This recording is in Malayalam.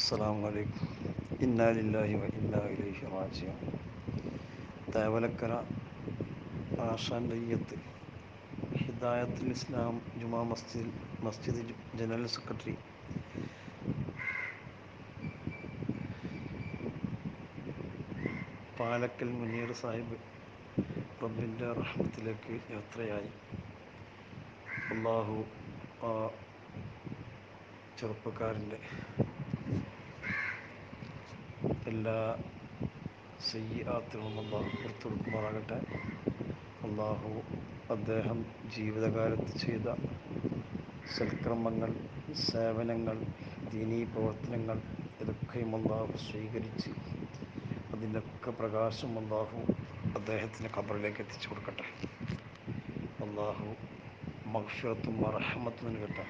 അസ്സലാമു അലൈക്കും. ഇന്നാ ലില്ലാഹി വ ഇന്നാ ഇലൈഹി റാജിഊൻ. Thevalakkara Ashan Rayyath Hidayathul Islam Juma Masjid Masjid general secretary. Palakkal Muneer Sahib റബ്ബിന്റെ റഹ്മത്തിലേക്ക് യാത്രയായി. അള്ളാഹു ആ ചെറുപ്പക്കാരന്റെ എല്ലാ സയ്യാത്തിനും അള്ളാഹു പുറത്തെടുക്കുമാറാകട്ടെ അള്ളാഹു അദ്ദേഹം ജീവിതകാലത്ത് ചെയ്ത സൽക്രമങ്ങൾ സേവനങ്ങൾ ദീനീ പ്രവർത്തനങ്ങൾ ഇതൊക്കെയും അള്ളാഹു സ്വീകരിച്ച് അതിന്റെയൊക്കെ പ്രകാശം അള്ളാഹു അദ്ദേഹത്തിന്റെ ഖബറിലേക്ക് എത്തിച്ചു കൊടുക്കട്ടെ. അള്ളാഹു മഗ്ഫിറത്തും മറഹമത്തും നൽകട്ടെ.